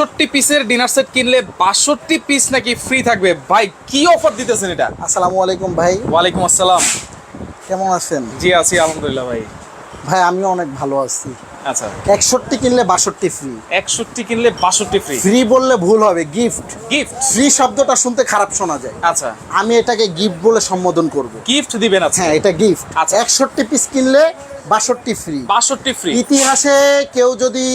একষট্টি পিসের dinner set কিনলে বাষট্টি পিস নাকি ফ্রি থাকবে? ভাই কি অফার দিতেছেন এটা? আসসালামু আলাইকুম ভাই। ওয়ালাইকুম আসসালাম। কেমন আছেন? জি আছি আলহামদুলিল্লাহ ভাই। ভাই আমিও অনেক ভালো আছি। আচ্ছা। একষট্টি কিনলে বাষট্টি ফ্রি একষট্টি কিনলে বাষট্টি ফ্রি ফ্রি বললে ভুল হবে গিফট গিফট ফ্রি শব্দটা শুনতে খারাপ শোনা যায়। আচ্ছা। আমি এটাকে গিফট বলে সম্বোধন করব। গিফট দিবেন আচ্ছা হ্যাঁ এটা গিফট আচ্ছা। একষট্টি পিস কিনলে বাষট্টি ফ্রি বাষট্টি ফ্রি ইতিহাসে কেউ যদি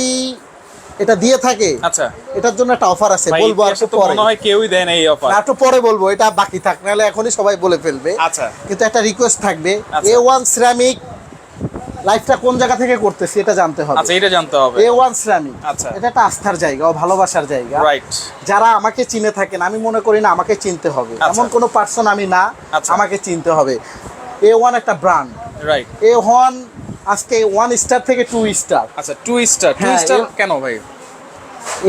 এটা দিয়ে থাকে। আচ্ছা। এটার জন্য একটা অফার আছে বলব আর একটু তো পরে। মনে হয় কেউই দেয় না এই অফার একটু পরে বলব এটা বাকি থাক নাহলে এখনই সবাই বলে ফেলবে। আচ্ছা। কিন্তু একটা রিকোয়েস্ট থাকবে। এ ওয়ান সিরামিক লাইফটা কোন জায়গা থেকে করতেছি এটা জানতে হবে। আচ্ছা এটা জানতে হবে। এ ওয়ান সিরামিক আচ্ছা। এটা একটা আস্থার জায়গা ও ভালোবাসার জায়গা। রাইট যারা আমাকে চিনে থাকেন আমি মনে করি না আমাকে চিনতে হবে। আচ্ছা। এমন কোনো পার্সন আমি না আচ্ছা। আমাকে চিনতে হবে। এ ওয়ান একটা ব্র্যান্ড রাইট এ ওয়ান আজকে ওয়ান স্টার থেকে টু স্টার আচ্ছা টু স্টার টু স্টার কেন ভাই?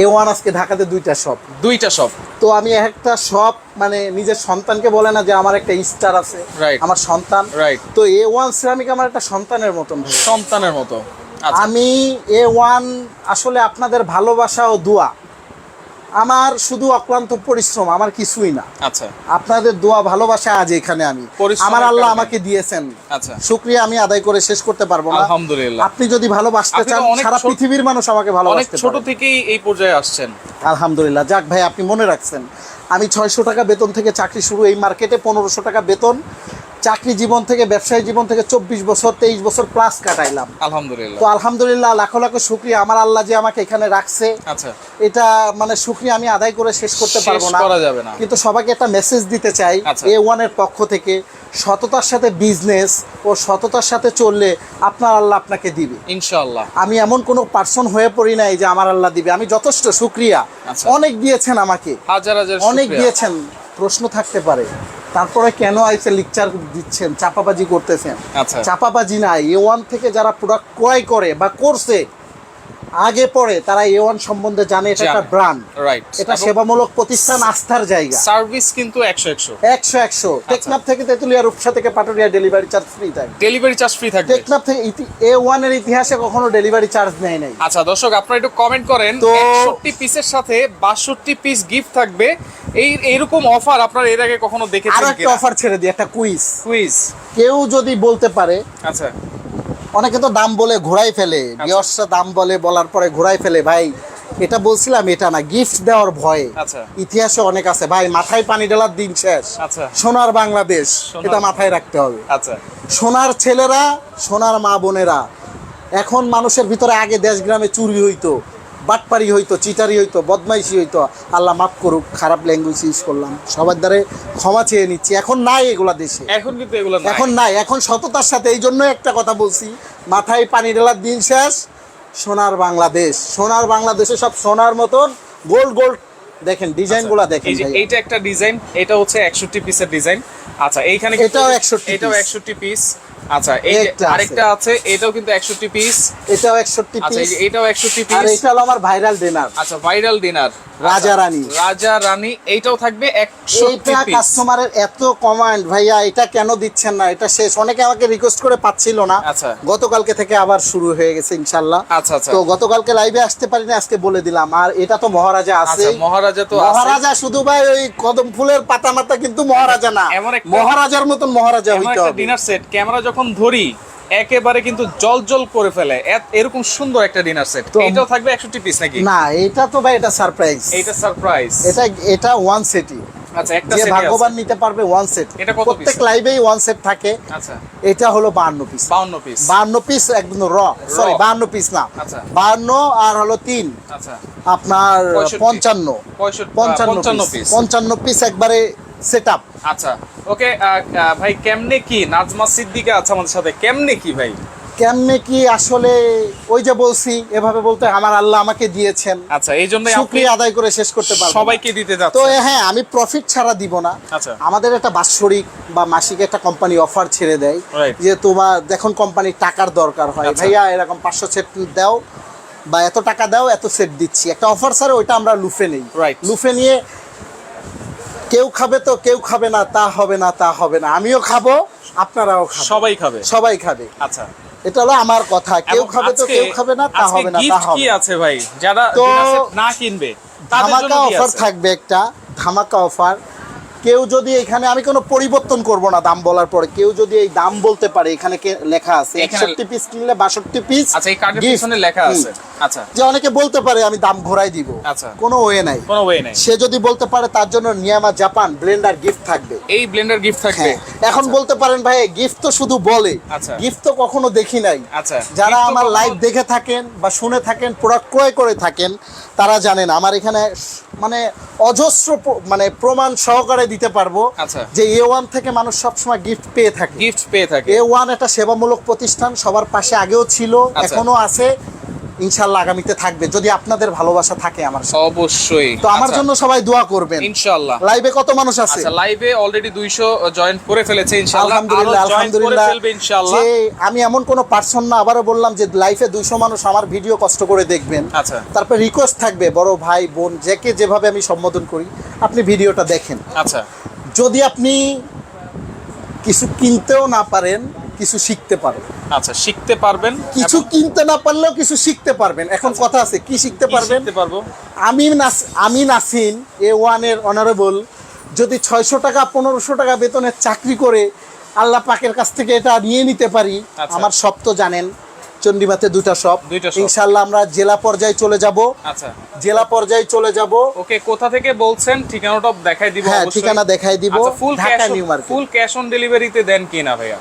এ ওয়ান আজকে ঢাকাতে দুইটা শপ দুইটা সব তো আমি একটা শপ মানে নিজের সন্তানকে বলে না যে আমার একটা স্টার আছে. আমার সন্তান। রাইট তো এ ওয়ান সিরামিক আমার একটা সন্তানের মতন সন্তানের মতো। আচ্ছা। আমি এ ওয়ান আসলে আপনাদের ভালোবাসা ও দোয়া। আমার শুধু অক্লান্ত পরিশ্রম আমার কিছুই না। আচ্ছা। আপনাদের দোয়া ভালোবাসা আজ এখানে আমি। আমার আল্লাহ আমাকে দিয়েছেন। আচ্ছা। শুক্রিয়া আমি আদায় করে শেষ করতে পারব না। আলহামদুলিল্লাহ। আপনি যদি ভালোবাসতে চান সারা পৃথিবীর মানুষ আমাকে অনেক ভালোবাসতে ছোট থেকেই এই পর্যায়ে আসছেন। আলহামদুলিল্লাহ। যাক ভাই আপনি মনে রাখছেন। আমি ছয়শো টাকা বেতন থেকে চাকরি শুরু এই মার্কেটে পনেরোশো টাকা বেতন। চাকরি জীবন থেকে ব্যবসায়ী জীবন থেকে চব্বিশ বছর তেইশ বছর প্লাস কাটাইলাম। আলহামদুলিল্লাহ। তো আলহামদুলিল্লাহ লাখো লাখো শুক্রিয়া। আমার আল্লাহ যে আমাকে এখানে রাখছে আচ্ছা। এটা মানে শুক্রিয়া আমি আদায় করে শেষ করতে পারব না। করা যাবে না। কিন্তু সবাইকে একটা মেসেজ দিতে চাই আচ্ছা। এ ওয়ানের পক্ষ থেকে সততার সাথে বিজনেস ও সততার সাথে চললে আপনার আল্লাহ আপনাকে দিবে। ইনশাআল্লাহ। আমি এমন কোনো পার্সন হয়ে পড়ি নাই যে আমার আল্লাহ দিবে। আমি যথেষ্ট শুক্রিয়া। আচ্ছা। অনেক দিয়েছেন আমাকে। হাজার হাজার অনেক দিয়েছেন। প্রশ্ন থাকতে পারে। তারপরে কেন আইসে লেকচার দিচ্ছেন চাপাবাজি করতেছেন? আচ্ছা। চাপাবাজি না এ ওয়ান থেকে যারা প্রোডাক্ট ক্রয় করে বা করছে আগে পরে তারা এ ওয়ান সম্বন্ধে জানে এটা একটা। ব্র্যান্ড রাইট এটা সেবামূলক প্রতিষ্ঠান আস্থার জায়গা। সার্ভিস কিন্তু একশো একশো। একশো একশো। টেকনাফ থেকে তেতুলিয়া রূপসা থেকে পাটুরিয়া ডেলিভারি চার্জ ফ্রি থাকে ডেলিভারি চার্জ ফ্রি থাকে টেকনাফ থেকে এ ওয়ানের ইতিহাসে কখনো ডেলিভারি চার্জ নেয় নাই। আচ্ছা দর্শক আপনারা একটু কমেন্ট করেন তো- একষট্টি পিসের সাথে বাষট্টি পিস গিফট থাকবে। এই এরকম অফার আপনারা এর আগে কখনো আরও দেখেছেন একটা অফার ছেড়ে দিই একটা কুইজ কুইজ কেউ যদি বলতে পারে আচ্ছা। অনেকে তো দাম বলে ঘোরাই ফেলে বিয়সরা দাম বলে বলার পরে ঘোরাই ফেলে। ভাই এটা বলছিলাম এটা না গিফট দেওয়ার ভয়ে। আচ্ছা। ইতিহাসে অনেক আছে। ভাই মাথায় পানি ঢালার দিন শেষ। আচ্ছা। সোনার বাংলাদেশ এটা মাথায় রাখতে হবে। আচ্ছা। সোনার ছেলেরা সোনার মা বোনেরা এখন মানুষের ভিতরে আগে দেশ গ্রামে চুরি হইতো। বাটপারি হইতো চিটারি হইতো বদমাইশি হইতো। আল্লাহ মাফ করুক খারাপ ল্যাঙ্গুয়েজ ইউজ করলাম। সবার দ্বারে ক্ষমা চেয়ে নিচ্ছি। এখন নাই এগুলা দেশে। এখন কিন্তু এগুলো এখন নাই। এখন সততার সাথে এই জন্য একটা কথা বলছি। মাথায় পানি ঢালার দিন শেষ সোনার বাংলাদেশ। সোনার বাংলাদেশে সব সোনার মতন গোল্ড গোল্ড দেখেন ডিজাইনগুলো দেখেন এই যে এইটা একটা ডিজাইন এটা হচ্ছে একষট্টি পিসের ডিজাইন। আচ্ছা এইখানে এটাও 61 এটাও একষট্টি পিস আচ্ছা এই আরেকটা আছে এটাও কিন্তু একষট্টি পিস এটাও একষট্টি আচ্ছা এই পিস যে এটাও একষট্টি আর এটা হলো আমার ভাইরাল ডিনার। আচ্ছা ভাইরাল ডিনার। রাজা রানী। রাজা রানী এইটাও থাকবে পিস কাস্টমারের এত কমান্ড ভাইয়া এটা কেন দিচ্ছেন না? এটা শেষ। অনেকে আমাকে রিকোয়েস্ট করে পাচ্ছিল না। আচ্ছা। গতকালকে থেকে আবার শুরু হয়ে গেছে ইনশাল্লাহ। আচ্ছা আচ্ছা। তো গতকালকে লাইভে আসতে পারিনি আজকে বলে দিলাম। আর এটা তো মহারাজা আছে আচ্ছা মহারাজা তো আছে মহারাজা শুধু ভাই ওই কদম ফুলের পাতা মাতা কিন্তু মহারাজা না। মহারাজার মতন মহারাজা হইতে হবে। ডিনার সেট ক্যামেরা যখন ধরি একেবারে কিন্তু জল জল করে ফেলে। এরকম সুন্দর একটা ডিনার সেট তো- এটাও থাকবে একষট্টি পিস নাকি? না এটা তো ভাই এটা সারপ্রাইজ এইটা সারপ্রাইজ এটা এটা ওয়ান সেটই আচ্ছা একটা সেট ভাগ্যবান নিতে পারবে ওয়ান সেট এটা কত প্রত্যেক? লাইভেই ওয়ান সেট থাকে। আচ্ছা। এটা হলো বাহান্ন পিস 52 পিস বাহান্ন পিস একদম র সরি বাহান্ন পিস না। আচ্ছা। বাহান্ন আর হলো তিন। আচ্ছা। আপনার 65 পঞ্চান্ন। পঁয়ষট্টি পঞ্চান্ন পঞ্চান্ন পিস পিস পঞ্চান্ন পিস একবারে সেট আপ আচ্ছা ওকে ভাই কেমনে কি? নাজমা সিদ্দিকা আছে আমাদের সাথে। কেমনে কি ভাই? কেমনে কি আসলে ওই যে বলছি এভাবে বলতে আমার আল্লাহ আমাকে দিয়েছেন। আচ্ছা এই জন্য শুক্রিয়া আদায় করে শেষ করতে পারব সবাইকে দিতে তো হ্যাঁ আমি প্রফিট ছাড়া দিব না। আচ্ছা। আমাদের একটা বাৎসরিক বা মাসিক একটা কোম্পানি অফার ছেড়ে দেয়. যে তোমার দেখুন কোম্পানির টাকার দরকার হয়। আচ্ছা। ভাইয়া এরকম পাঁচশো সেট দাও বা এত টাকা দাও এত সেট দিচ্ছি। একটা অফার ছাড়ে ওইটা আমরা লুফে নেই. লুফে নিয়ে কেউ খাবে তো কেউ খাবে না তা হবে না তা হবে না। আমিও খাব আপনারাও সবাই খাবে? সবাই খাবে। আচ্ছা। এটা হলো আমার কথা। কেউ খাবে তো কেউ খাবে না তা হবে না তা হবে কি আছে ভাই? যারা না কিনবে ধামাকা অফার থাকবে একটা। ধামাকা অফার কেউ যদি এখানে আমি কোনো পরিবর্তন করব না দাম বলার পরে কেউ যদি এই দাম বলতে পারে এখানে কে- লেখা আছে এখানে- একষট্টি পিস কিনলে বাষট্টি পিস আচ্ছা এই কার্ডের পিছনে লেখা আছে। আচ্ছা। যে অনেকে বলতে পারে আমি দাম ঘোরাই দিব। আচ্ছা। কোনো ওয়ে নাই। কোনো ওয়ে নাই। সে যদি বলতে পারে তার জন্য নিয়ামা জাপান ব্লেন্ডার গিফট থাকবে। এই ব্লেন্ডার গিফট থাকবে। হ্যাঁ। এখন বলতে পারেন ভাই গিফট তো শুধু বলে। আচ্ছা। গিফট তো কখনো দেখি নাই। আচ্ছা। যারা আমার লাইভ দেখে থাকেন বা শুনে থাকেন প্রোডাক্ট ক্রয় করে থাকেন তারা জানেন আমার এখানে মানে অজস্র মানে প্রমাণ সহকারে দিতে পারব আচ্ছা। যে এ ওয়ান থেকে মানুষ সবসময় গিফট পেয়ে থাকে গিফট পেয়ে থাকে এ ওয়ান একটা সেবামূলক প্রতিষ্ঠান সবার পাশে আগেও ছিল আচ্ছা। এখনও আছে ইনশাল্লাহ আগামীতে থাকবে যদি আপনাদের ভালোবাসা থাকে আমার অবশ্যই। তো আমার আচ্ছা, জন্য সবাই দোয়া করবেন। ইনশাল্লাহ লাইভে কত মানুষ আছে? লাইভে অলরেডি 200 জয়েন করে ফেলেছে আলহামদুলিল্লাহ আলহামদুলিল্লাহ। যে আমি এমন কোনো পার্সন না আবারও বললাম যে লাইফে দুইশো মানুষ আমার ভিডিও কষ্ট করে দেখবেন। আচ্ছা। তারপর রিকোয়েস্ট থাকবে বড় ভাই বোন যাকে যেভাবে আমি সম্বোধন করি আপনি ভিডিওটা দেখেন। আচ্ছা। যদি আপনি কিছু কিনতেও না পারেন কিছু শিখতে পারেন আচ্ছা শিখতে পারবেন কিছু কিনতে না পারলেও কিছু শিখতে পারবেন। এখন কথা আছে কি শিখতে পারবেন? শিখতে পারব? আমি আমি নাসিন এ ওয়ানের অনারেবল যদি ছয়শো টাকা পনেরোশো টাকা বেতনের চাকরি করে আল্লাহ পাকের কাছ থেকে এটা নিয়ে নিতে পারি আচ্ছা। আমার সব তো জানেন চণ্ডীবাতে দুইটা শপ shop। ইনশাল্লাহ আমরা জেলা পর্যায়ে চলে যাব। আচ্ছা। জেলা পর্যায়ে চলে যাব। ওকে কোথা থেকে বলছেন? ঠিকানাটা দেখাই দিব হ্যাঁ ঠিকানা দেখাই দিব। আচ্ছা full Dhaka cash new market. Full cash on ডেলিভারিতে দেন কি না ভাইয়া?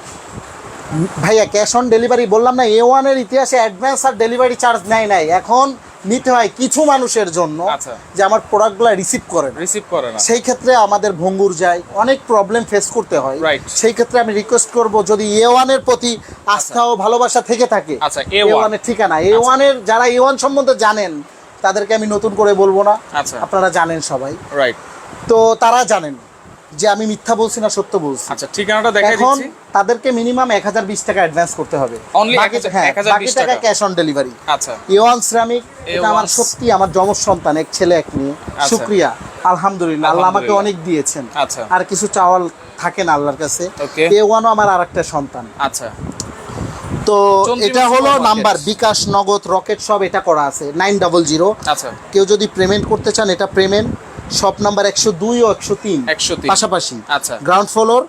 ভাইয়া ক্যাশ অন ডেলিভারি বললাম না এ ওয়ানের ইতিহাসে অ্যাডভান্স আর ডেলিভারি চার্জ নেয় নাই। এখন নিতে হয় কিছু মানুষের জন্য আচ্ছা। যে আমার প্রোডাক্টগুলো রিসিভ করে রিসিভ করে না। সেই ক্ষেত্রে আমাদের ভঙ্গুর যায় অনেক প্রবলেম ফেস করতে হয়. সেই ক্ষেত্রে আমি রিকোয়েস্ট করব যদি এ ওয়ানের প্রতি আস্থা ও ভালোবাসা থেকে থাকে আচ্ছা, এ ওয়ানের ঠিকানা এ ওয়ানের যারা এ ওয়ান সম্বন্ধে জানেন তাদেরকে আমি নতুন করে বলব না। আচ্ছা। আপনারা জানেন সবাই। রাইট তো তারা জানেন। যে আমি মিথ্যা বলছি না সত্য বলছি। আচ্ছা ঠিকানাটা দেখাই এখন তাদেরকে মিনিমাম এক হাজার বিশ টাকা অ্যাডভান্স করতে হবে। Only বাকি 1000 হ্যাঁ 1020 বাকি টাকা। ক্যাশ অন ডেলিভারি আচ্ছা। এ ওয়ান শ্রমিক এটা আমার A1 সত্যি আমার যমজ সন্তান এক ছেলে এক মেয়ে। আচ্ছা। শুক্রিয়া। আলহামদুলিল্লাহ আল্লাহ আমাকে অনেক দিয়েছেন। আচ্ছা। আর কিছু চাওয়াল থাকে না আল্লাহর কাছে. এ ওয়ানও আমার আরেকটা সন্তান। আচ্ছা। তো এটা হলো নাম্বার বিকাশ নগদ রকেট সব এটা করা আছে। Nine double zero. আচ্ছা। কেউ যদি পেমেন্ট করতে চান এটা পেমেন্ট শপ নাম্বার একশো দুই ও একশো তিন। একশো পাশাপাশি আচ্ছা। গ্রাউন্ড ফ্লোর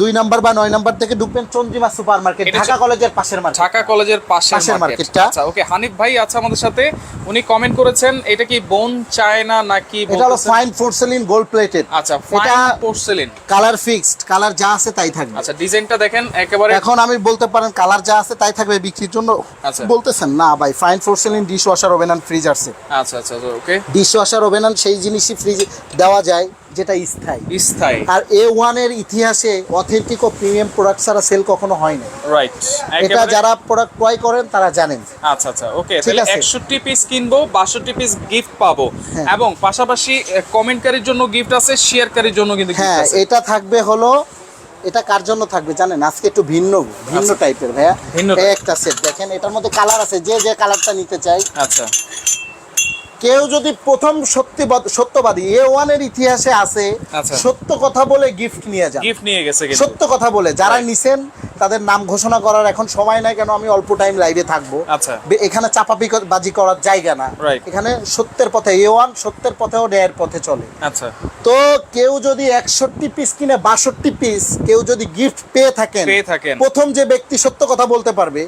দুই নাম্বার বা নয় নাম্বার থেকে ঢুকবেন চন্দ্রিমা সুপার মার্কেট ঢাকা কলেজের পাশের মার্কেট ঢাকা কলেজের পাশের পাশের মার্কেট মার্কেটটা। আচ্ছা ওকে হানিফ ভাই আছে আমাদের সাথে। উনি কমেন্ট করেছেন এটা কি বোন চায়না নাকি এটা হলো ফাইন পোর্সেলিন গোল্ড প্লেটেড আচ্ছা fine porcelain colour fixed colour যা আছে তাই থাকবে। আচ্ছা ডিজাইনটা দেখেন একেবারে এখন আমি বলতে পারেন কালার যা আছে তাই থাকবে বিক্রির জন্য। আচ্ছা। বলতেছেন না ভাই fine porcelain dish washer oven and fridge আছে। আচ্ছা আচ্ছা okay dish washer oven and সেই জিনিসই ফ্রিজ দেওয়া যায় যেটা স্থায়ী। স্থায়ী। আর এ ওয়ানের ইতিহাসে অথেন্টিক ও প্রিমিয়াম প্রোডাক্ট ছাড়া সেল কখনো হয় না রাইট এটা যারা প্রোডাক্ট ক্রয় করেন তারা জানেন। আচ্ছা আচ্ছা ওকে তাহলে আছে। একষট্টি পিস কিনবো বাষট্টি পিস গিফট পাবো। হ্যাঁ। এবং পাশাপাশি কমেন্টকারীর জন্য গিফট আছে শেয়ারকারীর জন্য কিন্তু হ্যাঁ এটা থাকবে হলো এটা কার জন্য থাকবে জানেন? আজকে একটু ভিন্ন ভিন্ন টাইপের ভাইয়া। আচ্ছা। ভিন্ন একটা সেট দেখেন এটার মধ্যে কালার আছে যে যে কালারটা নিতে চাই। আচ্ছা। কেউ যদি প্রথম সত্যবাদ সত্যবাদী এ ওয়ানের ইতিহাসে আছে আচ্ছা। সত্য কথা বলে গিফট নিয়ে যান। গিফট নিয়ে গেছে কিন্তু। সত্য কথা বলে যারা. নিছেন তাদের নাম ঘোষণা করার এখন সময় নাই কেন আমি অল্প টাইম লাইভে থাকব। আচ্ছা। এখানে চাপাপি বাজি করার জায়গা না। এখানে সত্যের পথে এ ওয়ান সত্যের পথেও ন্যায়ের পথে চলে। আচ্ছা। তো কেউ যদি একষট্টি পিস কিনে বাষট্টি পিস কেউ যদি গিফট পেয়ে থাকেন পেয়ে থাকেন। প্রথম যে ব্যক্তি সত্য কথা বলতে পারবে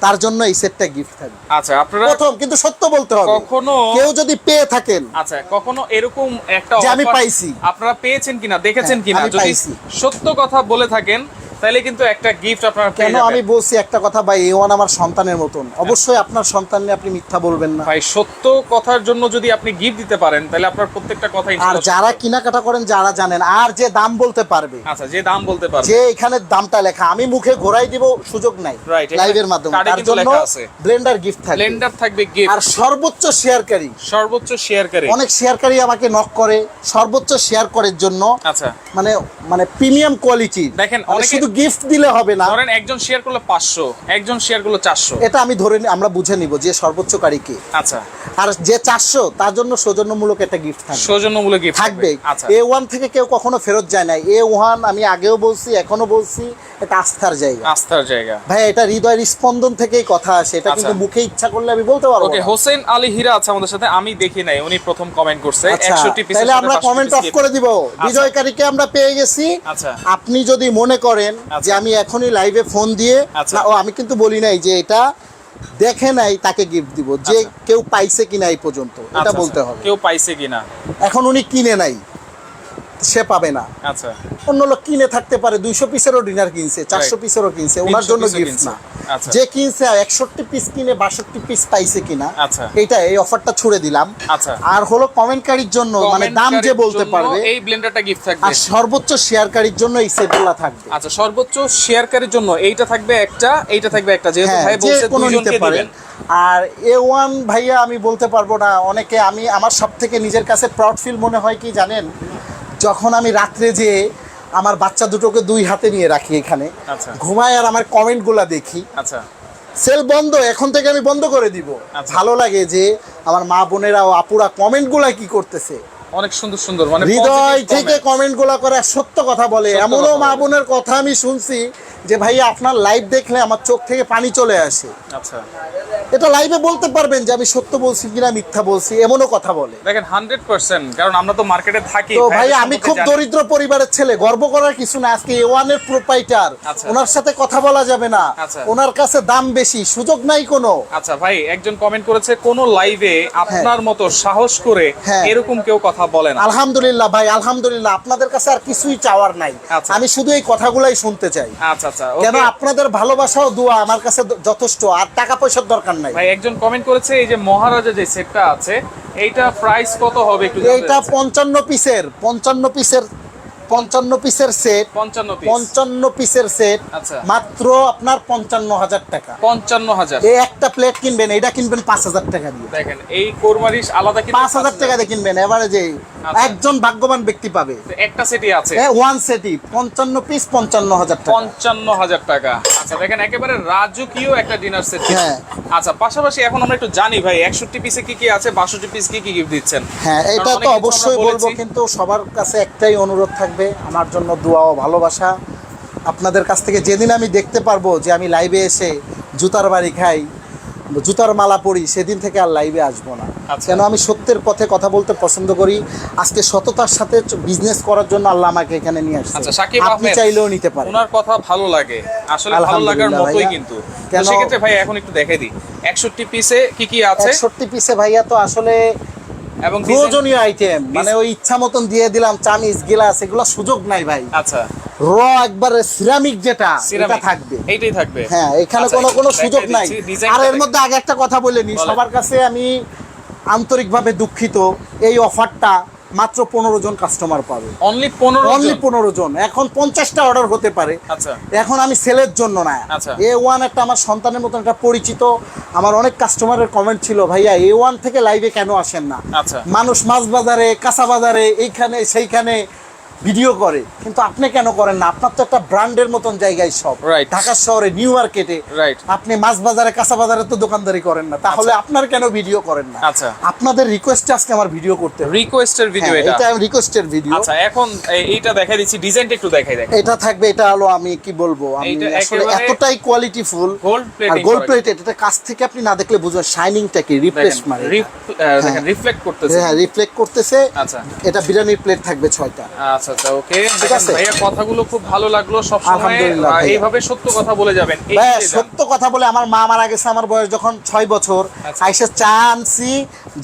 তার জন্য এই সেটটা গিফট থাকবে। আচ্ছা আপনারা প্রথম কিন্তু সত্য বলতে হবে। কখনো- কেউ যদি পেয়ে থাকেন। আচ্ছা কখনো এরকম একটা যে আমি পাইছি। আপনারা পেয়েছেন কিনা দেখেছেন হ্যাঁ, কিনা? যদি সত্য কথা বলে থাকেন তাহলে কিন্তু একটা গিফট আপনারা কেন আমি বলছি একটা কথা ভাই এ ওয়ান আমার সন্তানের মতন। অবশ্যই আপনার সন্তান নিয়ে আপনি মিথ্যা বলবেন না। ভাই সত্য কথার জন্য যদি আপনি গিফট দিতে পারেন তাহলে আপনার প্রত্যেকটা কথা আর যারা কেনাকাটা করেন যারা জানেন আর যে দাম বলতে পারবে। আচ্ছা যে দাম বলতে পারবে। যে এখানে দামটা লেখা আমি মুখে ঘোরাই দিব সুযোগ নাই। লাইভের মাধ্যমে। তার জন্য ব্লেন্ডার গিফট থাকবে। ব্লেন্ডার থাকবে গিফট আর সর্বোচ্চ শেয়ারকারী সর্বোচ্চ শেয়ারকারী অনেক শেয়ারকারী আমাকে নক করে সর্বোচ্চ শেয়ার করার জন্য আচ্ছা। মানে মানে প্রিমিয়াম কোয়ালিটি দেখেন, অনেকে- শুধু গিফট দিলে হবে না। ধরেন একজন শেয়ার করল পাঁচশো একজন শেয়ার করল চারশো। এটা আমি ধরে আমরা বুঝে নিব যে সর্বোচ্চকারী কে। আচ্ছা। আর যে চারশো তার জন্য সৌজন্যমূলক একটা গিফট থাকবে। সৌজন্যমূলক গিফট থাকবে। আচ্ছা। এ ওয়ান থেকে কেউ কখনো ফেরত যায় না এ ওয়ান আমি আগেও বলছি এখনও বলছি এটা আস্থার জায়গা। আস্থার জায়গা। ভাই এটা হৃদয়ের স্পন্দন থেকেই কথা আসে। এটা কিন্তু আচ্ছা। মুখে ইচ্ছা করলে আমি বলতে পারব ওকে হোসেন আলী হীরা আছে আমাদের সাথে। আমি দেখি নাই উনি প্রথম কমেন্ট করছে। আচ্ছা 61 পিসের তাহলে আমরা কমেন্ট অফ। করে দিব। বিজয়কারীকে আমরা পেয়ে গেছি। আচ্ছা। আপনি যদি মনে করেন আচ্ছা। যে আমি এখনই লাইভে ফোন দিয়ে আচ্ছা। ও আমি কিন্তু বলি নাই যে এটা দেখে নাই তাকে গিফট দিব যে আচ্ছা। কেউ পাইছে কিনা এই পর্যন্ত এটা আচ্ছা, বলতে আচ্ছা। হবে কেউ পাইছে কিনা এখন উনি কিনে নাই সে পাবে না। আচ্ছা। অন্য লোক কিনে থাকতে পারে দুইশো পিসেরও ডিনার কিনছে চারশো. পিসেরও কিনছে ওনার জন্য গিফট না। আচ্ছা। যে কিনছে একষট্টি পিস কিনে বাষট্টি পিস পাইছে কিনা আচ্ছা। এইটা এই অফারটা ছুড়ে দিলাম। আচ্ছা। আর হলো কমেন্টকারীর জন্য মানে দাম যে বলতে পারবে এই ব্লেন্ডারটা গিফট থাকবে। আর সর্বোচ্চ শেয়ারকারীর জন্য এই সেটগুলা থাকবে। আচ্ছা সর্বোচ্চ শেয়ারকারীর জন্য এইটা থাকবে একটা এইটা থাকবে একটা। যেহেতু হ্যাঁ ভাই বলছে কোনো নিতে দুইজনকে পারে দিবেন। আর এ ওয়ান ভাইয়া আমি বলতে পারব না অনেকে আমি আমার সব থেকে নিজের কাছে প্রাউড ফিল মনে হয় কি জানেন? যখন আমি রাত্রে যে আমার বাচ্চা দুটোকে দুই হাতে নিয়ে রাখি এখানে আচ্ছা। ঘুমাই আর আমার কমেন্টগুলা দেখি। আচ্ছা। সেল বন্ধ এখন থেকে আমি বন্ধ করে দিব। আচ্ছা। ভালো লাগে যে আমার মা বোনেরা ও আপুরা কমেন্টগুলা কি করতেছে। অনেক সুন্দর সুন্দর মানে হৃদয় থেকে। কমেন্টগুলা করে সত্য কথা বলে। এমনও মা বোনের কথা আমি শুনছি যে ভাইয়া আপনার লাইভ দেখলে আমার চোখ থেকে পানি চলে আসে। আচ্ছা। এটা লাইভে বলতে পারবেন যে আমি সত্য বলছি কিনা মিথ্যা বলছি এমনও কথা বলে। দেখেন হান্ড্রেড পার্সেন্ট কারণ আমরা তো মার্কেটে থাকি। তো ভাই আমি খুব দরিদ্র পরিবারের ছেলে গর্ব করার কিছু না আজকে এ ওয়ানের প্রোপাইটার। ওনার সাথে কথা বলা যাবে না। আচ্ছা। ওনার কাছে দাম বেশি সুযোগ নাই কোনো। আচ্ছা ভাই একজন কমেন্ট করেছে কোন লাইভে আপনার মতো সাহস করে হ্যাঁ। এরকম কেউ কথা বলে না। আলহামদুলিল্লাহ ভাই আলহামদুলিল্লাহ আপনাদের কাছে আর কিছুই চাওয়ার নাই। আচ্ছা। আমি শুধু এই কথাগুলাই শুনতে চাই। আচ্ছা আচ্ছা কেন আপনাদের ভালোবাসা ও দোয়া আমার কাছে যথেষ্ট আর টাকা পয়সার দরকার নাই ভাই একজন কমেন্ট করেছে এই যে মহারাজা যে সেটটা আছে এইটা প্রাইস কত হবে একটু এইটা চাচ্ছি। পঞ্চান্ন পিসের পঞ্চান্ন পিসের পঞ্চান্ন পিসের সেট পঞ্চান্ন পিস পঞ্চান্ন পিসের সেট আচ্ছা। মাত্র আপনার পঞ্চান্ন হাজার টাকা পঞ্চান্ন হাজার এই একটা প্লেট কিনবেন এটা কিনবেন পাঁচ হাজার টাকা দিয়ে দেখেন এই কোরবানিশ আলাদা পাঁচ হাজার টাকা দিয়ে কিনবেন এবারে যে। একজন ভাগ্যবান ব্যক্তি পাবে। একটা সেটই আছে। ওয়ান সেটি পঞ্চান্ন পিস পঞ্চান্ন হাজার টাকা। পঞ্চান্ন হাজার টাকা। আচ্ছা দেখেন একেবারে রাজকীয় একটা ডিনার সেট হ্যাঁ। আচ্ছা পাশাপাশি এখন আমরা একটু জানি ভাই একষট্টি পিসে কি কি আছে বাষট্টি পিস কি কি গিফট দিচ্ছেন? হ্যাঁ এটা তো অবশ্যই বলব কিন্তু সবার কাছে একটাই অনুরোধ থাকবে আমার জন্য দোয়া ও ভালোবাসা। আপনাদের কাছ থেকে যেদিন আমি দেখতে পারব যে আমি লাইভে এসে জুতার বাড়ি খাই জুতার মালা পরি সেদিন থেকে আর লাইভে আসব না। আচ্ছা। কেন আমি সত্যের পথে কথা বলতে পছন্দ করি? আজকে সততার সাথে বিজনেস করার জন্য আল্লাহ আমাকে এখানে নিয়ে আসছে। আচ্ছা সাকিব আপনি চাইলেও নিতে পারেন। ওনার কথা ভালো লাগে। আসলে ভালো লাগার মতোই। কিন্তু। কেন- সেক্ষেত্রে ভাই এখন একটু দেখে দিই। একষট্টি পিসে কি কি আছে? একষট্টি পিসে ভাইয়া তো আসলে এবং প্রয়োজনীয় আইটেম মানে ওই ইচ্ছা মতন দিয়ে দিলাম চামিচ গিলাস এগুলো সুযোগ নাই ভাই। আচ্ছা। র একবার সিরামিক যেটা এটা থাকবে। এইটাই থাকবে। হ্যাঁ এখানে আচ্ছা, কোনো কোনো সুযোগ নাই। আর এর মধ্যে আগে একটা কথা বলে নি সবার কাছে আমি আন্তরিকভাবে দুঃখিত এই অফারটা মাত্র পনেরো জন কাস্টমার পাবে। অনলি পনেরো অনলি পনেরো জন। এখন পঞ্চাশটা অর্ডার হতে পারে। আচ্ছা। এখন আমি সেলের জন্য না। আচ্ছা। এ ওয়ান একটা আমার সন্তানের মতন একটা পরিচিত। আমার অনেক কাস্টমারের কমেন্ট ছিল ভাইয়া এ ওয়ান থেকে লাইভে কেন আসেন না? আচ্ছা। মানুষ মাছ বাজারে কাঁচা বাজারে এইখানে সেইখানে ভিডিও করে কিন্তু আপনি কেন করেন না? আপনার তো একটা ব্র্যান্ডের মতন জায়গায় সব. ঢাকা শহরে নিউ মার্কেটে. আপনি মাছ বাজারে কাঁচা বাজারে তো দোকানদারি করেন না। তাহলে আচ্ছা। আপনার কেন ভিডিও করেন না? আচ্ছা। আপনাদের রিকোয়েস্টে আজকে আমার ভিডিও করতে হবে। রিকোয়েস্টের ভিডিও হ্যাঁ, এটা। এটা রিকোয়েস্টের ভিডিও আচ্ছা এখন এইটা দেখাই দিচ্ছি। ডিজাইনটা একটু দেখাই দেখ। এটা থাকবে এটা হলো আমি কি বলব? আমি আসলে এতটাই কোয়ালিটি ফুল গোল্ড আর প্লেটিং গোল্ড প্লেটেড এটা কাছ থেকে আপনি না দেখলে বুঝবেন শাইনিংটা কি? রিপ্লেস মানে রিফ্লেক্ট করতেছে। হ্যাঁ রিফ্লেক্ট করতেছে। আচ্ছা। এটা বিরিয়ানির প্লেট থাকবে ছয়টা। আচ্ছা আচ্ছা ওকে। ঠিক আছে। ভাইয়া কথাগুলো খুব ভালো লাগল সব সময় এইভাবে সত্য কথা বলে যাবেন। এই ভাইয়া, সত্য কথা বলে আমার মা মারা গেছে আমার বয়স যখন বছর। আচ্ছা। আইসে চা আনছি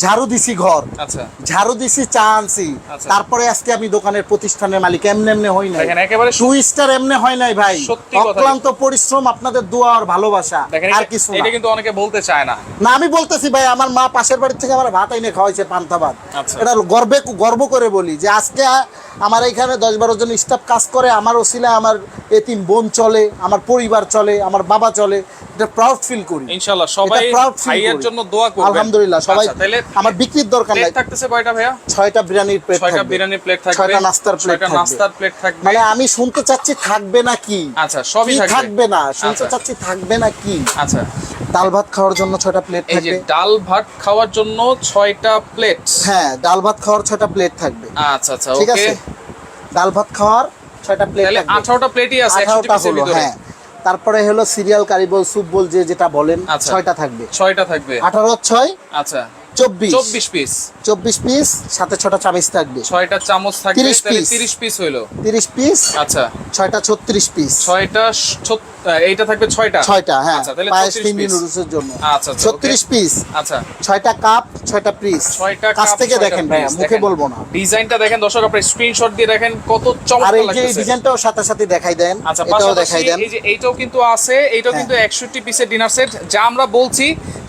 ঝাড়ু দিছি ঘর। আচ্ছা। ঝাড়ু দিছি চা আনছি। আচ্ছা। তারপরে আজকে আমি দোকানের প্রতিষ্ঠানের মালিক এমনি এমনি হই নাই। দেখেন একেবারে টু স্টার এমনি হয় নাই ভাই। অক্লান্ত পরিশ্রম আপনাদের দোয়া আর ভালোবাসা। আর কিছু না। এটা কিন্তু অনেকে বলতে চায় না। না আমি বলতেছি ভাই আমার মা পাশের বাড়ি থেকে আমার ভাত এনে খাওয়াইছে পান্তা ভাত। আচ্ছা। এটা গর্বে গর্ব করে বলি যে আজকে আমার এখানে দশ বারো জন স্টাফ কাজ করে আমার ওসিলা আমার এতিম বোন চলে আমার পরিবার চলে আমার বাবা চলে। এটা প্রাউড ফিল করি। ইনশাআল্লাহ সবাই এটা proud করি। জন্য দোয়া করবেন। আলহামদুলিল্লাহ সবাই আচ্ছা, আমার বিক্রির দরকার নাই। থাকতেছে কয়টা ভাইয়া? ছয়টা বিরিয়ানির প্লেট থাকবে। বিরিয়ানি প্লেট থাকবে। ছয়টা নাস্তার প্লেট থাকবে। নাস্তার প্লেট থাকবে। মানে আমি শুনতে চাচ্ছি থাকবে না কি? আচ্ছা সবই থাকবে। থাকবে না? শুনতে আচ্ছা। চাচ্ছি থাকবে না কি? আচ্ছা। ডাল ভাত খাওয়ার জন্য ছয়টা প্লেট এই যে থাকবে। ডাল ভাত খাওয়ার জন্য ছয়টা প্লেট হ্যাঁ ডাল ভাত খাওয়ার ছয়টা প্লেট থাকবে। আচ্ছা আচ্ছা ঠিক আছে? ডাল ভাত খাওয়ার ছয়টা প্লেট আঠারোটা প্লেটই আছে আঠারোটা হলো হ্যাঁ। তারপরে হলো সিরিয়াল কারি বল স্যুপ বল যে যেটা বলেন আচ্ছা। ছয়টা থাকবে। ছয়টা থাকবে। আঠারো ছয়। আচ্ছা। চব্বিশ। চব্বিশ পিস চব্বিশ পিস সাথে ছটা চামিচ থাকবে। ছয়টা চামচ থাকবে 30 তাহলে তিরিশ পিস হইল। তিরিশ পিস আচ্ছা। ছয়টা ছত্রিশ পিস ছয়টা এইটা থাকবে ছয়টা? ছয়টা হ্যাঁ। আচ্ছা পায়েস ফিন্ডি নুডলসের জন্য। আচ্ছা আচ্ছা ছত্রিশ পিস আচ্ছা। ছয়টা কাপ ছয়টা পিস ছয়টা কাছ থেকে দেখেন ভাইয়া মুখে বলব না। ডিজাইনটা দেখেন দর্শক আপনি স্ক্রিনশট দিয়ে দেখেন কত চমৎকার এই ডিজাইনটাও সাথে সাথে দেখাই দেন আচ্ছা এটাও দেখাই দেন। এই যে এইটাও কিন্তু আছে এইটাও হ্যাঁ। কিন্তু একষট্টি পিসের ডিনার সেট যা আমরা বলছি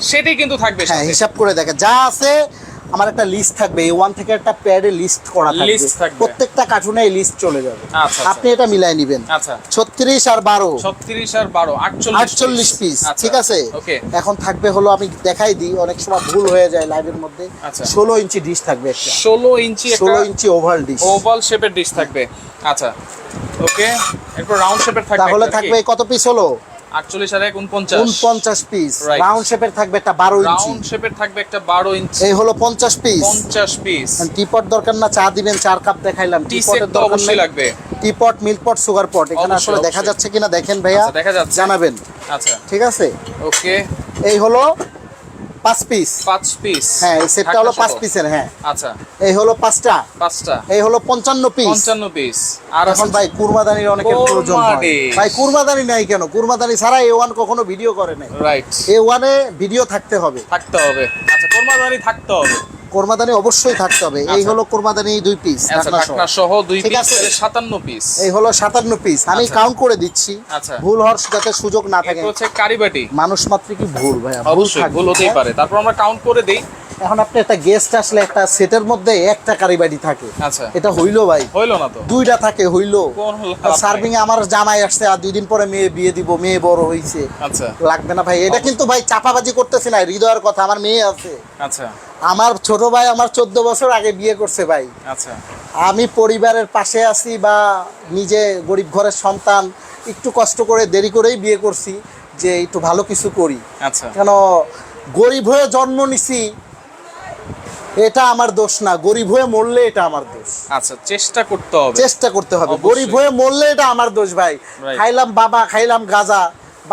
সেটাই কিন্তু থাকবে হ্যাঁ হিসাব করে দেখে যা আছে আমার একটা লিস্ট থাকবে এই ওয়ান থেকে একটা প্যাডে লিস্ট করা থাকবে। প্রত্যেকটা কার্টুনে এই লিস্ট চলে যাবে। আচ্ছা, আচ্ছা। আপনি এটা মিলাই নেবেন। আচ্ছা। ছত্রিশ আর বারো। ছত্রিশ আর বারো আটচল্লিশ আটচল্লিশ পিস ঠিক আছে? ওকে। এখন থাকবে হলো আমি দেখাই দিই অনেক সময় ভুল হয়ে যায় লাইভের মধ্যে। আচ্ছা। ষোলো ইঞ্চি ডিশ থাকবে একটা। ষোলো ইঞ্চি একটা ষোলো ইঞ্চি ওভার ডিশ ওভাল শেপের ডিশ থাকবে। আচ্ছা ওকে? এরপর রাউন্ড শেপের থাকবে তাহলে থাকবে কত পিস হলো? আটচল্লিশ আর এক উনপঞ্চাশ। উনপঞ্চাশ পিস রাউন্ড শেপের থাকবে একটা বারো ইঞ্চি। রাউন্ড শেপের থাকবে একটা বারো ইঞ্চি। এই হলো পঞ্চাশ পিস পঞ্চাশ পিস টিপট দরকার না চা দিবেন চার কাপ দেখাইলাম। টিপটের দরকার নেই। লাগবে। Teapot milk pot sugar pot এখানে আসলে দেখা যাচ্ছে কিনা দেখেন ভাইয়া। আচ্ছা, দেখা যাচ্ছে। জানাবেন। আচ্ছা। ঠিক আছে? ওকে এই হলো পাঁচ পিস পাঁচ পিস হ্যাঁ এই সেটটা হলো পাঁচ পিসের হ্যাঁ। আচ্ছা। এই হলো পাঁচটা। পাঁচটা। এই হলো পঞ্চান্ন পিস পঞ্চান্ন পিস আর এখন ভাই কুরবাদানির অনেকের প্রয়োজন ভাই কুরবাদানি নাই কেন? কুরবাদানি ছাড়া এ ওয়ান কখনো ভিডিও করে নাই। রাইট এ ওয়ানে ভিডিও থাকতে হবে। থাকতে হবে। আচ্ছা কুরবাদানি থাকতে হবে। কোরবাদানি অবশ্যই থাকতে হবে। এই আচ্ছা। হলো কোরমাদানি দুই পিস আচ্ছা ঢাকনা সহ। দুই পিস আছে। সাতান্ন পিস এই হলো সাতান্ন পিস আমি আচ্ছা। কাউন্ট করে দিচ্ছি। আচ্ছা। ভুল হওয়ার যাতে সুযোগ না থাকে। হচ্ছে কারিবাটি। মানুষ মাত্র কি ভুল ভাই অবশ্যই ভুল হতেই হ্যাঁ? পারে। তারপর আমরা কাউন্ট করে দেই। এখন আপনি একটা গেস্ট আসলে একটা সেটের মধ্যে একটা কারিবাড়ি থাকে। আচ্ছা। এটা হইল ভাই। হইল না তো? দুইটা থাকে হইল। সার্ভিং এ আমার জামাই আসছে আর দুই দিন পরে মেয়ে বিয়ে দিব মেয়ে বড় হইছে। আচ্ছা। লাগবে না ভাই। এটা কিন্তু ভাই চাপাবাজি করতেছি না হৃদয়ের কথা আমার মেয়ে আছে। আচ্ছা। আমার ছোট ভাই আমার চোদ্দ বছর আগে বিয়ে করছে ভাই। আচ্ছা। আমি পরিবারের পাশে আছি বা নিজে গরিব ঘরের সন্তান একটু কষ্ট করে দেরি করেই বিয়ে করছি যে একটু ভালো কিছু করি। আচ্ছা। কেন গরিব হয়ে জন্ম নিছি এটা আমার দোষ না। গরিব হয়ে মরলে এটা আমার দোষ। আচ্ছা চেষ্টা করতে হবে। চেষ্টা করতে হবে। গরিব হয়ে মরলে এটা আমার দোষ ভাই। খাইলাম বাবা খাইলাম গাজা।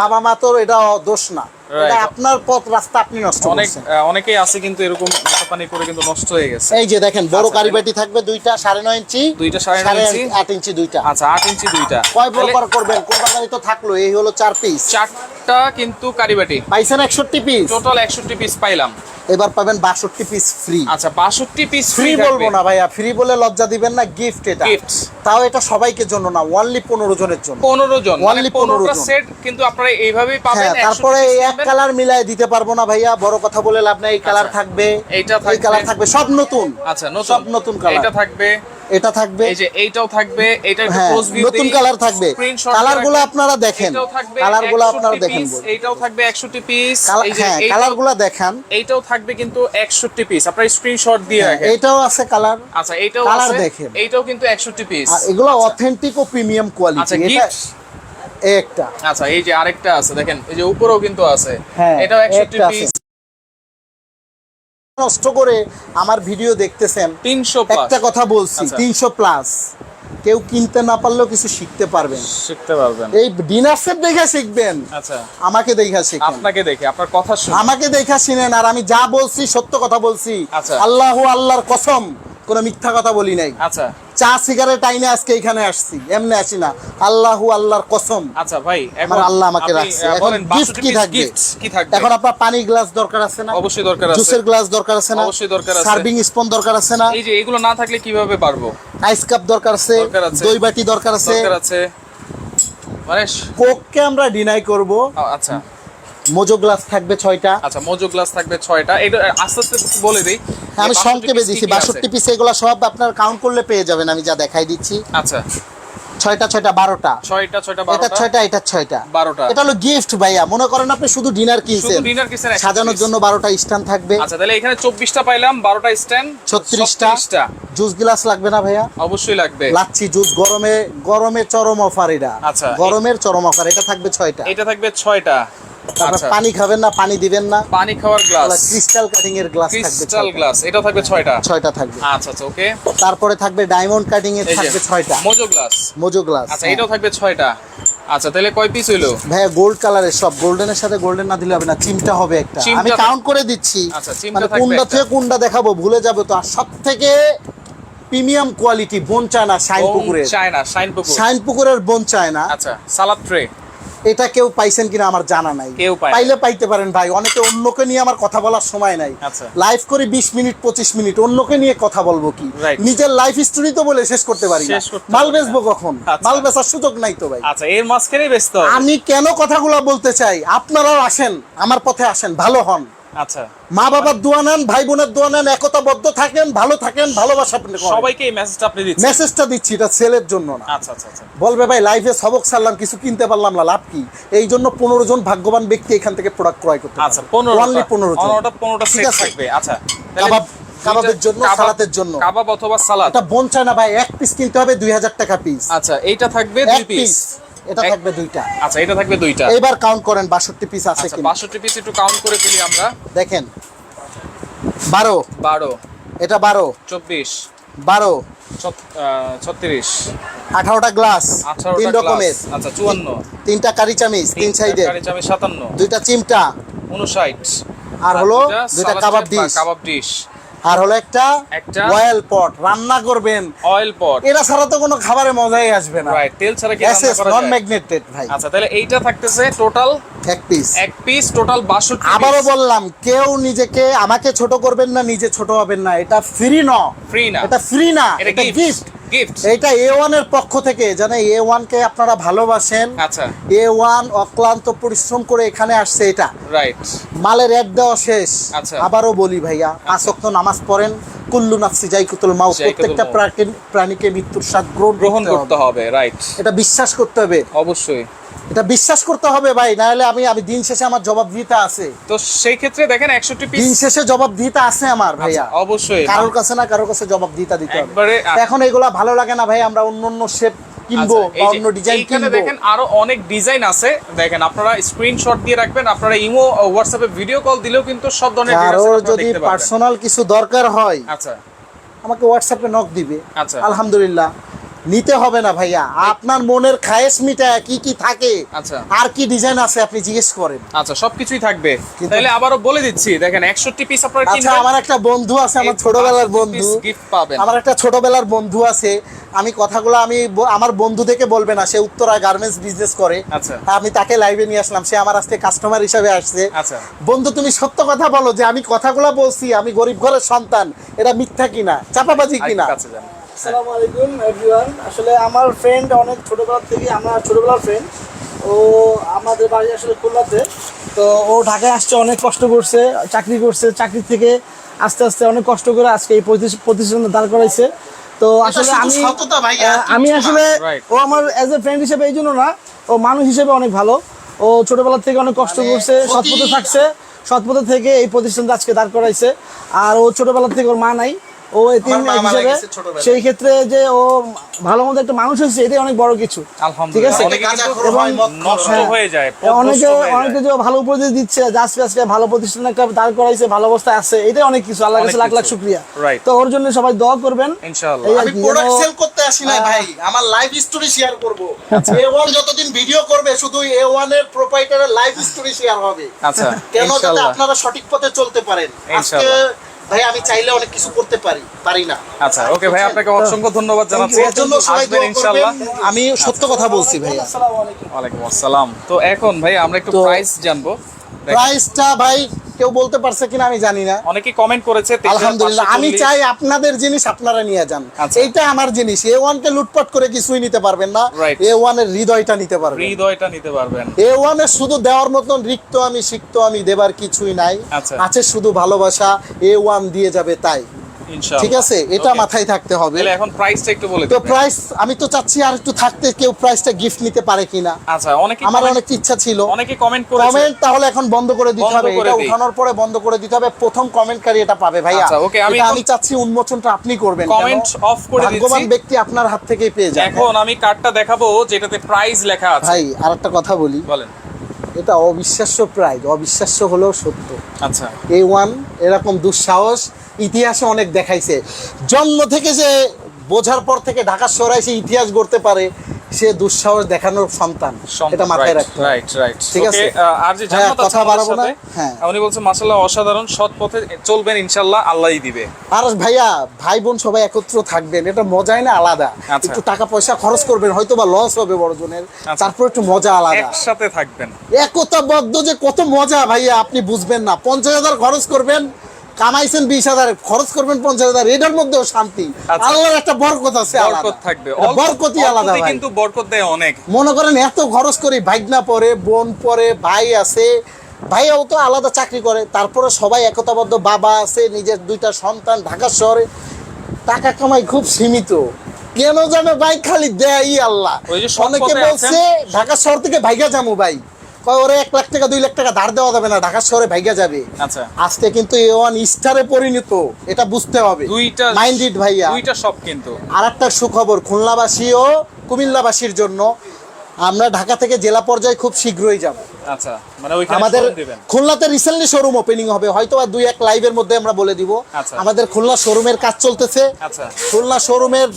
বাবা মা তোর এটা দোষ না। এটা আপনার পথ রাস্তা আপনি নষ্ট অনেক অনেকেই আছে কিন্তু এরকম পানি করে কিন্তু নষ্ট হয়ে গেছে। এই যে দেখেন বড় আচ্ছা, কারিবাটি থাকবে দুইটা সাড়ে নয় ইঞ্চি দুইটা সাড়ে নয় ইঞ্চি? আট ইঞ্চি দুইটা। আচ্ছা আট ইঞ্চি দুইটা। কয় প্রকার করবেন? কোরবানি তো থাকল এই হলো চার পিস চারটা কিন্তু কারিবাটি পাইছেন একষট্টি পিস? টোটাল একষট্টি পিস পাইলাম। এবার পাবেন বাষট্টি পিস ফ্রি আচ্ছা বাষট্টি পিস ফ্রি বলব না ভাইয়া ফ্রি বলে লজ্জা দিবেন না গিফট এটা। Gift। তাও এটা সবাইকে জন্য না ওনলি পনেরো জনের জন্য। পনেরো জন মানে Only 15 পনেরোটা সেট কিন্তু আপনারা এইভাবেই পাবেন হ্যাঁ 100 তারপরে এই এক কালার মিলাই দিতে পারব না ভাইয়া বড় কথা বলে লাভ নাই এই কালার আচ্ছা। থাকবে। এইটা এই কালার থাকবে। সব নতুন। আচ্ছা সব নতুন। কালার এটা থাকবে। এটা থাকবে। এই যে এইটাও থাকবে এটা একটু হ্যাঁ ক্লোজ ভিউ নতুন কালার থাকবে। কালারগুলো আপনারা দেখেন। এটাও থাকবে কালারগুলো আপনারা দেখেন এইটাও থাকবে 61 পিস কালার এই যে হ্যাঁ এইটাও- দেখান। এইটাও থাকবে কিন্তু 61 পিস আপনারা স্ক্রিনশট দিয়ে হ্যাঁ, রাখেন। এটাও আছে কালার আচ্ছা এইটাও আছে। দেখেন। এইটাও কিন্তু 61 পিস আর এগুলো অথেন্টিক ও প্রিমিয়াম আচ্ছা কোয়ালিটি এটা একটা। আচ্ছা এই যে আরেকটা আছে দেখেন এই যে উপরেও কিন্তু আছে। হ্যাঁ, এটাও 61 পিস নষ্ট করে আমার ভিডিও দেখতেছেন তিনশো একটা কথা বলছি আচ্ছা। তিনশো প্লাস কেউ কিনতে না পারলেও কিছু শিখতে পারবেন। শিখতে পারবেন। এই ডিনার সেট দেখে শিখবেন। আচ্ছা। আমাকে দেখা শিখেন। আপনাকে দেখে আপনার কথা শুনে। আমাকে দেখা শুনেন আর আমি যা বলছি সত্য কথা বলছি। আচ্ছা। আল্লাহ আল্লাহর কসম। কোনো মিথ্যা কথা বলি নাই। আচ্ছা। চা সিগারেট আইনে আজকে এখানে আসছি এমনি আসি না। আল্লাহু আল্লাহর কসম। আচ্ছা ভাই এখন আল্লাহ আমাকে রাখছে। এখন গিফট কি থাকবে? কি থাকবে? এখন আপনার পানি গ্লাস দরকার আছে না? অবশ্যই দরকার আছে। জুসের গ্লাস দরকার আছে না? অবশ্যই দরকার আছে। সার্ভিং স্পুন দরকার আছে না? এই যে এগুলো না থাকলে কীভাবে পারব? আইস কাপ দরকার আছে দই বাটি দরকার আছে। দরকার আছে। মানে স- কোককে আমরা ডিনাই করব। আচ্ছা। মোজো গ্লাস থাকবে ছয়টা। আচ্ছা মজু গ্লাস থাকবে ছয়টা। এটা আস্তে আস্তে বলে দিই। আমি সংক্ষেপে দিচ্ছি বাষট্টি পিস এগুলো সব আপনার কাউন্ট করলে পেয়ে যাবেন আমি যা দেখাই দিচ্ছি। আচ্ছা। ছয়টা ছয়টা বারোটা। ছয়টা ছয়টা এটা ছয়টা এটা ছয়টা। বারোটা। এটা হলো গিফট ভাইয়া। মনে করেন আপনি শুধু ডিনার কিনছেন ডিনার কিসের সাজানোর জন্য বারোটা স্ট্যান্ড থাকবে। আচ্ছা তাহলে এখানে চব্বিশটা পাইলাম বারোটা স্ট্যান্ড ছত্রিশটা। জুস গ্লাস লাগবে না ভাইয়া? অবশ্যই লাগবে। লাচ্ছি জুস গরমে গরমে চরম অফার এটা। আচ্ছা, গরমের চরম অফার এটা থাকবে ছয়টা। এটা থাকবে ছয়টা। পানি খাবেন না পানি দিবেন না। পানি খাওয়ার গ্লাস। ক্রিস্টাল কাটিং এর গ্লাস থাকবে ক্রিস্টাল গ্লাস এটা থাকবে ছয়টা? ছয়টা থাকবে। আচ্ছা আচ্ছা ওকে তারপরে থাকবে ডায়মন্ড কাটিং এর থাকবে ছয়টা। মোজো গ্লাস মোজো গ্লাস আচ্ছা এটাও থাকবে ছয়টা। আচ্ছা তাহলে কয় পিস হইল? ভাইয়া গোল্ড কালারের সব। গোল্ডেনের সাথে গোল্ডেন না দিলে হবে না চিমটা হবে একটা। আমি কাউন্ট করে দিচ্ছি। আচ্ছা, চিমটা মানে থাকবে কোনটা থেকে কোনটা দেখাবো ভুলে যাব তো। আর সব থেকে premium quality bone china Shine পুকুরের। চায়না শাইন পুকুর। শাইন পুকুরের বোন চায়না। আচ্ছা সালাদ ট্রে এটা কেউ পাইছেন কিনা আমার জানা নাই। পাইলে পাইতে পারেন ভাই অনেকে অন্যকে নিয়ে আমার কথা বলার সময় নাই। লাইফ লাইভ করে বিশ মিনিট পঁচিশ মিনিট অন্যকে নিয়ে কথা বলব কি? নিজের লাইফ স্টোরি তো বলে শেষ করতে পারি না। মাল বেসবো বেচবো কখন? আচ্ছা। মাল বেচার সুযোগ নাই তো ভাই। আচ্ছা এর মাঝখানে ব্যস্ত। আমি কেন কথাগুলো বলতে চাই? আপনারাও আসেন আমার পথে আসেন ভালো হন। আচ্ছা। মা বাবার দোয়া নেন ভাই বোনের দোয়া নেন একতাবদ্ধ থাকেন ভালো থাকেন ভালোবাসা সবাইকে এই মেসেজটা আপনি দিচ্ছেন। মেসেজটা দিচ্ছি এটা সেলের জন্য না। আচ্ছা আচ্ছা আচ্ছা। বলবে ভাই লাইফে সবক সারলাম কিছু কিনতে পারলাম না লাভ কি? এই জন্য পনেরো জন ভাগ্যবান ব্যক্তি এখান থেকে প্রোডাক্ট ক্রয় করতে আচ্ছা পনেরো Only পনেরো জন। পনেরোটা ঠিক আছে? আচ্ছা। কাবাব কাবাবের জন্য সালাতের জন্য। কাবাব অথবা সালাদ। এটা বোন চায় না ভাই এক পিস কিনতে হবে দুই হাজার টাকা পিস আচ্ছা এইটা থাকবে দুই পিস এটা থাকবে দুইটা। আচ্ছা এটা থাকবে দুইটা। এবার কাউন্ট করেন বাষট্টি পিস আছে আচ্ছা কিনা। বাষট্টি পিস একটু কাউন্ট করে ফেলি আমরা। দেখেন। বারো। বারো। এটা বারো। চব্বিশ। বারো। ছত- আহ, ছত্রিশ। আঠারোটা গ্লাস তিন রকমের। আচ্ছা চুয়ান্ন। তিনটা কারি চামিচ তিন সাইডে চামচ সাতান্ন। দুইটা চিমটা। উনষাট। আর হলো দুইটা কাবাব ডিশ কাবাব ডিশ আর হলো একটা একটা অয়েল পট রান্না করবেন। অয়েল পট এটা ছাড়া তো কোনো খাবারে মজাই আসবে না। রাইট তেল ছাড়া কি রান্না করা নন ম্যাগনেটেড ভাই। আচ্ছা তাহলে এইটা থাকতেছে টোটাল এক পিস এক পিস টোটাল বাষট্টি আবারও বললাম কেউ নিজেকে আমাকে ছোট করবেন না নিজে ছোট হবেন না। এটা ফ্রি ন। ফ্রি না। এটা ফ্রি না। এটা এটা গিফট গিফট এটা এ ওয়ানের পক্ষ থেকে যেন এ ওয়ানকে আপনারা ভালোবাসেন। আচ্ছা। এ ওয়ান অক্লান্ত পরিশ্রম করে এখানে আসছে এটা। রাইট মালের এক দেওয়া শেষ। আচ্ছা। আবারও বলি ভাইয়া পাঁচ ওয়াক্ত নামাজ পড়েন। কুল্লু নাফসি জাইকুতুল মাউত প্রত্যেকটা প্রাণীকে মৃত্যুর স্বাদ গ্রহণ করতে হবে। রাইট এটা বিশ্বাস করতে হবে। অবশ্যই। এটা বিশ্বাস করতে হবে ভাই না হলে আমি আমি দিন শেষে আমার জবাব দিতে আছে। তো সেই ক্ষেত্রে দেখেন একষট্টি পিস দিন শেষে জবাব দিতে আছে আমার ভাইয়া। অবশ্যই। কারোর কাছে না কারোর কাছে জবাব দিতে দিতে হবে এখন এগুলা ভালো লাগে না ভাই আমরা অন্য অন্য শেপ কিনবো আচ্ছা, এই বা অন্য ডিজাইন কিনবো। দেখেন আরও অনেক ডিজাইন আছে। দেখেন আপনারা স্ক্রিনশট দিয়ে রাখবেন আপনারা ইমো হোয়াটসঅ্যাপে ভিডিও কল দিলেও কিন্তু সব ধরনের design যদি পার্সোনাল কিছু দরকার হয় আচ্ছা। আমাকে হোয়াটসঅ্যাপে নক দিবে। আচ্ছা। আলহামদুলিল্লাহ। নিতে হবে না ভাইয়া। আপনার মনের খায়েশ মিটায় কি কি থাকে আচ্ছা। আর কি ডিজাইন আছে আপনি জিজ্ঞেস করেন। আচ্ছা সবকিছুই থাকবে। তাহলে আবারও বলে দিচ্ছি দেখেন একষট্টি পিস আপনারা আচ্ছা আমার একটা বন্ধু আছে আমার ছোটবেলার বন্ধু। গিফট পাবেন। আমার একটা ছোটবেলার বন্ধু আছে আমি কথাগুলো আমি আমার বন্ধু থেকে বলবে না সে উত্তরা গার্মেন্টস বিজনেস করে। আচ্ছা। আমি তাকে লাইভে নিয়ে আসলাম সে আমার আজকে কাস্টমার হিসাবে আসছে। আচ্ছা। বন্ধু তুমি সত্য কথা বলো যে আমি কথাগুলো বলছি আমি গরিব ঘরের সন্তান এটা মিথ্যা কিনা চাপাবাজি কিনা? যান। আসসালামু আলাইকুম এভরিওয়ান আসলে আমার ফ্রেন্ড অনেক ছোটবেলা থেকে আমরা ছোটবেলার ফ্রেন্ড ও আমাদের বাড়ি আসলে খুলনাতে। তো ও ঢাকায় আসছে অনেক কষ্ট করছে চাকরি করছে। চাকরি থেকে আস্তে আস্তে অনেক কষ্ট করে আজকে এই প্রতিষ্ঠা- প্রতিষ্ঠানে দাঁড় করাইছে। তো আসলে আমি আমি আসলে ও আমার অ্যাজ এ ফ্রেন্ড হিসেবে এই জন্য না ও মানুষ হিসেবে অনেক ভালো। ও ছোটবেলা থেকে অনেক কষ্ট মানে করছে সৎপথে থাকছে সৎপথে থেকে এই প্রতিষ্ঠানটা আজকে দাঁড় করাইছে। আর ও ছোটবেলা থেকে ওর মা নাই ও হিসেবে সেই ক্ষেত্রে যে ও ভালো মতো একটা মানুষ হয়েছে এটাই অনেক বড় কিছু। ঠিক আছে? অনেকে হয়, হয়। হয়ে অনেকে অনেকে যে ভালো উপদেশ দিচ্ছে আজকে আজকে ভালো প্রতিষ্ঠান একটা দাঁড় করাইছে ভালো অবস্থায় আছে এটাই অনেক কিছু। আল্লাহ কাছে লাখ লাখ শুক্রিয়া। তো ওর জন্য সবাই দোয়া করবেন। ইনশাআল্লাহ। আমি প্রোডাক্ট সেল করতে আসি না ভাই। আমার লাইফ স্টোরি শেয়ার করব। এ ওয়ান যতদিন ভিডিও করবে শুধু এ ওয়ানের প্রোপাইটারের লাইফ স্টোরি শেয়ার হবে। আচ্ছা। কেন? যাতে আপনারা সঠিক পথে চলতে পারেন। আজকে। ভাই আমি চাইলে অনেক কিছু করতে পারি পারি না। আচ্ছা ওকে ভাই আপনাকে অসংখ্য ধন্যবাদ জানাচ্ছি। এর জন্য সবাই দোয়া ইনশাআল্লাহ আমি সত্য কথা বলছি ভাই আসসালামু আলাইকুম ওয়ালাইকুম আসসালাম। তো এখন ভাই আমরা একটু প্রাইস জানব। প্রাইসটা ভাই কেউ বলতে পারছে কিনা আমি জানি না। অনেকে কমেন্ট করেছে আলহামদুলিল্লাহ আমি চাই আপনাদের জিনিস আপনারা নিয়ে যান। আচ্ছা। এইটা আমার জিনিস। এ ওয়ান কে লুটপাট করে কিছুই নিতে পারবেন না। এ ওয়ানের হৃদয়টা নিতে পারবেন। হৃদয়টা নিতে পারবেন। এ ওয়ানের শুধু দেওয়ার মতন রিক্ত আমি সিক্ত আমি দেবার কিছুই নাই। আচ্ছা। আছে শুধু ভালোবাসা এ ওয়ান দিয়ে যাবে তাই। ঠিক আছে? এটা মাথায় থাকতে হবে। এখন প্রাইসটা একটু বলে তো প্রাইস আমি তো চাচ্ছি আর একটু থাকতে কেউ প্রাইসটা গিফট নিতে পারে কিনা। আচ্ছা অনেকে আমার অনেক ইচ্ছা ছিল। অনেকে কমেন্ট করেছে। কমেন্ট তাহলে এখন বন্ধ করে দিতে হবে। এটা। উঠানোর পরে বন্ধ করে দিতে হবে। প্রথম কমেন্টকারী এটা পাবে ভাইয়া। আচ্ছা, okay, আমি আমি চাচ্ছি উন্মোচনটা আপনি করবেন? Comment off করে দিচ্ছি। ভাগ্যবান ব্যক্তি আপনার হাত থেকেই পেয়ে যাবে। এখন আমি কার্ডটা দেখাবো যেটাতে প্রাইস লেখা আছে। ভাই আর একটা কথা বলি। বলেন। এটা অবিশ্বাস্য প্রায় অবিশ্বাস্য হলেও সত্য। আচ্ছা। এ ওয়ান এরকম দুঃসাহস ইতিহাসে অনেক দেখাইছে। জন্ম থেকে যে বোঝার পর থেকে ঢাকা শহরে এসে ইতিহাস গড়তে পারে সে দুঃসাহস দেখানোর সন্তান এটা মাথায় রাখতে রাইট রাইট ঠিক আছে? আর যে হ্যাঁ, জান্নাত কথা বাড়াবো না। হ্যাঁ। উনি মাশাআল্লাহ অসাধারণ সৎ পথে চলবেন ইনশাআল্লাহ আল্লাহই দিবে আর ভাইয়া ভাই বোন সবাই একত্র থাকবেন এটা মজাই না আলাদা আচ্ছা। একটু টাকা পয়সা খরচ করবেন হয়তো বা লস হবে বড়জনের আচ্ছা। তারপর একটু মজা আলাদা একসাথে থাকবেন একতাবদ্ধ যে কত মজা ভাইয়া আপনি বুঝবেন না পঞ্চাশ হাজার খরচ করবেন কামাইছেন বিশ হাজার খরচ করবেন পঞ্চাশ হাজার এটার মধ্যেও শান্তি। আচ্ছা। আল্লাহর একটা বরকত আছে বরকত থাকবে। বরকতই আলাদা কিন্তু বরকত দেয় অনেক। মনে করেন এত খরচ করি ভাইগনা পরে বোন পরে ভাই আছে। ভাইয়াও তো আলাদা চাকরি করে তারপরে সবাই একতাবদ্ধ বাবা আছে নিজের দুইটা সন্তান ঢাকা শহরে। টাকা কামাই খুব সীমিত। কেন জানে ভাই খালি দেয় আল্লাহ। অনেকে বলছে ঢাকা শহর থেকে ভাইগা যাব ভাই। কয় ওরে এক লাখ টাকা দুই লাখ টাকা ধার দেওয়া যাবে না ঢাকা শহরে ভাইগা যাবে। আচ্ছা। আজকে কিন্তু এ ওয়ান স্টারে পরিণত এটা বুঝতে হবে। দুইটা মাইন্ডেড ভাইয়া। দুইটা সব কিন্তু। আর একটা সুখবর খুলনাবাসী ও কুমিল্লাবাসীর জন্য। আমরা ঢাকা থেকে জেলা পর্যায়ে খুব শীঘ্রই যাব। আচ্ছা মানে ওইখানে আমাদের খুলনাতে রিসেন্টলি শোরুম ওপেনিং হবে হয়তো বা দুই এক লাইভের মধ্যে আমরা বলে দিব। আচ্ছা। আমাদের খুলনা শোরুমের কাজ চলতেছে। আচ্ছা। খুলনা শোরুমের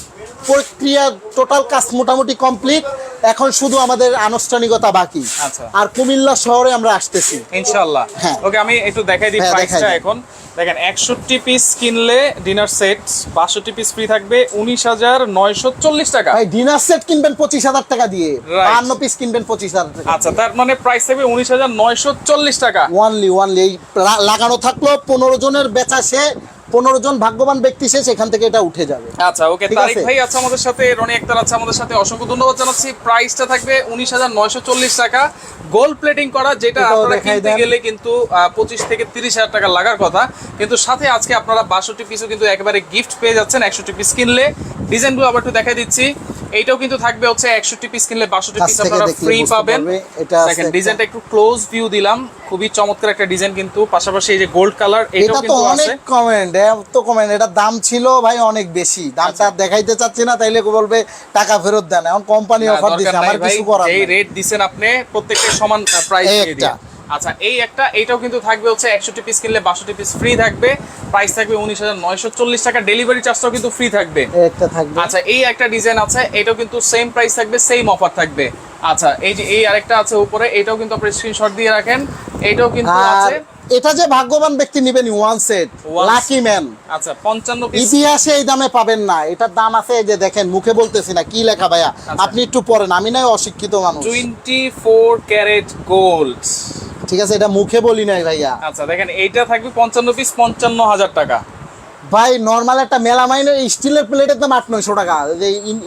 প্রক্রিয়া টোটাল কাজ মোটামুটি কমপ্লিট এখন শুধু আমাদের আনুষ্ঠানিকতা বাকি। আচ্ছা। আর কুমিল্লা শহরে আমরা আসতেছি। ইনশাআল্লাহ। হ্যাঁ। ওকে আমি একটু দেখাই দিই হ্যাঁ, প্রাইসটা এখন। দেখেন একষট্টি পিস কিনলে ডিনার সেট বাষট্টি পিস ফ্রি থাকবে উনিশ হাজার নয়শো চল্লিশ টাকা। ভাই ডিনার সেট কিনবেন পঁচিশ হাজার টাকা দিয়ে। Right. বান্ন পিস কিনবেন পঁচিশ হাজার টাকা আচ্ছা তার মানে প্রাইস থাকবে উনিশ হাজার নয়শো চল্লিশ টাকা। ওয়ানলি ওয়ানলি এই লাগানো থাকল পনেরো জনের বেচা সে পনেরো জন ভাগ্যবান ব্যক্তি থেকে এটা উঠে যাবে। আচ্ছা ওকে তারিক ভাই আছে আমাদের সাথে রনি আক্তার আছে আমাদের সাথে অসংখ্য ধন্যবাদ জানাচ্ছি। প্রাইসটা থাকবে উনিশ হাজার নয়শো চল্লিশ টাকা। গোল্ড প্লেটিং করা যেটা আপনারা কিনতে গেলে কিন্তু পঁচিশ থেকে তিরিশ হাজার টাকা লাগার কথা। কিন্তু সাথে আজকে আপনারা বাষট্টি পিসও কিন্তু একেবারে গিফট পেয়ে যাচ্ছেন। একষট্টি পিস কিনলে। ডিজাইনগুলো আবার একটু দেখাই দিচ্ছি। এইটাও কিন্তু থাকবে হচ্ছে একষট্টি পিস কিনলে বাষট্টি কাছ পিস আপনারা ফ্রি পাবেন। এটা আছে দেখেন ডিজাইনটা একটু ক্লোজ ভিউ দিলাম। খুবই চমৎকার একটা ডিজাইন কিন্তু। পাশাপাশি এই যে গোল্ড কালার এটাও এটা তো অনেক আছে। কমেন্ট এত কমেন্ট এটা দাম ছিল ভাই অনেক বেশি। দামটা আচ্ছা। দেখাইতে চাচ্ছি না তাইলে বলবে টাকা ফেরত দেন এখন কোম্পানি অফার দিচ্ছে আমার কিছু করার এই রেট দিছেন আপনি প্রত্যেকটা সমান প্রাইস দিয়ে। দিন আচ্ছা এই একটা এইটাও কিন্তু থাকবে হচ্ছে একষট্টি পিস কিনলে বাষট্টি পিস ফ্রি থাকবে। প্রাইস থাকবে উনিশ হাজার নয়শো চল্লিশ টাকা। ডেলিভারি চার্জটাও কিন্তু ফ্রি থাকবে। একটা থাকবে। আচ্ছা এই একটা ডিজাইন আছে এটাও কিন্তু সেম প্রাইস থাকবে সেম অফার থাকবে। আচ্ছা এই যে এই আরেকটা আছে উপরে এটাও কিন্তু আপনি স্ক্রিনশট দিয়ে রাখেন। এটাও কিন্তু আছে। এটা যে ভাগ্যবান ব্যক্তি নিবেন ওয়ান সেট লাকি ম্যান আচ্ছা পঞ্চান্ন পিস ইতিহাসে এই দামে পাবেন না। এটার দাম আছে এই যে দেখেন মুখে বলতেছি না কি লেখা ভাইয়া? আচ্ছা। আপনি একটু পড়েন আমি নাই অশিক্ষিত মানুষ। টোয়েন্টি ফোর ক্যারেট গোল্ড ঠিক আছে এটা মুখে বলি নাই ভাইয়া। আচ্ছা দেখেন এইটা থাকবে পঞ্চান্ন পিস পঞ্চান্ন হাজার টাকা। ভাই নর্মাল একটা মেলামাইনের স্টিলের প্লেটের দাম আট নয়শো টাকা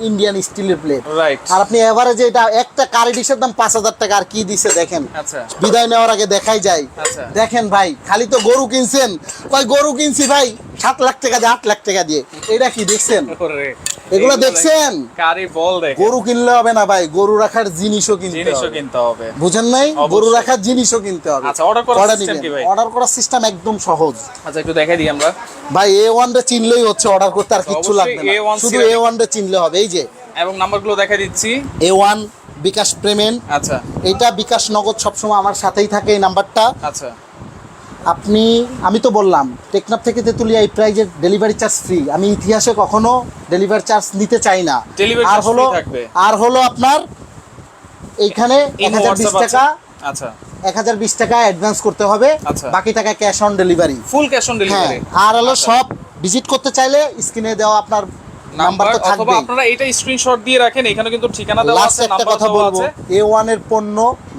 ইন্ডিয়ান স্টিলের প্লেট রাইট আর আপনি এভারেজে এটা একটা কারি ডিশের দাম পাঁচ হাজার টাকা আর কি দিছে দেখেন। আচ্ছা। বিদায় নেওয়ার আগে দেখাই যায়। আচ্ছা। দেখেন ভাই খালি তো গরু কিনছেন। কয় গরু কিনছি ভাই? সাত লাখ টাকা দিয়ে আট লাখ টাকা দিয়ে। এটা কি দেখছেন? ওরে, এগুলো দেখছেন? কারি বল দেখেন গরু কিনলে হবে না ভাই গরু রাখার জিনিসও কিনতে জিনিসও কিনতে হবে। বুঝেন নাই? গরু রাখার জিনিসও কিনতে হবে। আচ্ছা, order করার system কি ভাই? অর্ডার করার সিস্টেম একদম সহজ। আচ্ছা একটু দেখাই দিই আমরা। ভাই এ ওয়ান রে চিনলেই হচ্ছে অর্ডার করতে আর কিচ্ছু লাগবে না। শুধু ওয়ান রে চিনলে হবে এই যে। এবং নাম্বারগুলো দেখাই দিচ্ছি। এ ওয়ান বিকাশ পেমেন্ট আচ্ছা। এইটা বিকাশ নগদ সবসময় আমার সাথেই থাকে এই নাম্বারটা। আচ্ছা। আপনি আমি তো বললাম টেকনাফ থেকে তেতুলিয়া এই প্রাইজের ডেলিভারি চার্জ ফ্রি আমি ইতিহাসে কখনো ডেলিভারি চার্জ নিতে চাই না। আর হলো আর হলো আপনার এইখানে এক হাজার বিশ টাকা আচ্ছা। এক হাজার বিশ টাকা অ্যাডভান্স করতে হবে। আচ্ছা। বাকি টাকা cash on delivery full cash on delivery আর হলো সব ভিজিট করতে চাইলে স্ক্রিনে দেওয়া আপনার নাম্বার তো থাকবে আপনারা এটা স্ক্রিনশট দিয়ে রাখেন এখানে কিন্তু ঠিকানা দেওয়া আছে একটা নাম্বার কথা বলব আছে। এ ওয়ানের পণ্য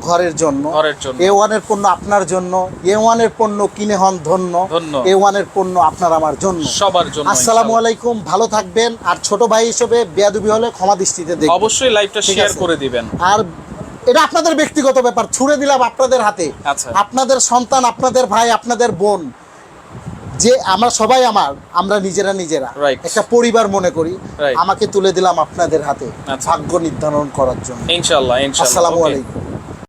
ঘরের জন্য ঘরের জন্য। এ ওয়ানের পণ্য আপনার জন্য এ ওয়ানের পণ্য কিনে হন ধন্য ধন্য। এ ওয়ানের পণ্য আপনার আমার জন্য। সবার জন্য আসসালামু আলাইকুম ভালো থাকবেন আর ছোট ভাই হিসেবে বেয়াদবি হলে ক্ষমা দৃষ্টিতে দেখবেন। অবশ্যই লাইভটা শেয়ার করে দিবেন। আর এটা আপনাদের ব্যক্তিগত ব্যাপার ছুড়ে দিলাম আপনাদের হাতে। আচ্ছা। আপনাদের সন্তান আপনাদের ভাই আপনাদের বোন যে আমরা সবাই আমার আমরা নিজেরা নিজেরা। একটা পরিবার মনে করি আমাকে তুলে দিলাম আপনাদের হাতে আচ্ছা। ভাগ্য নির্ধারণ করার জন্য। ইনশাল্লাহ ইনশাল্লাহ আসসালামু আলাইকুম।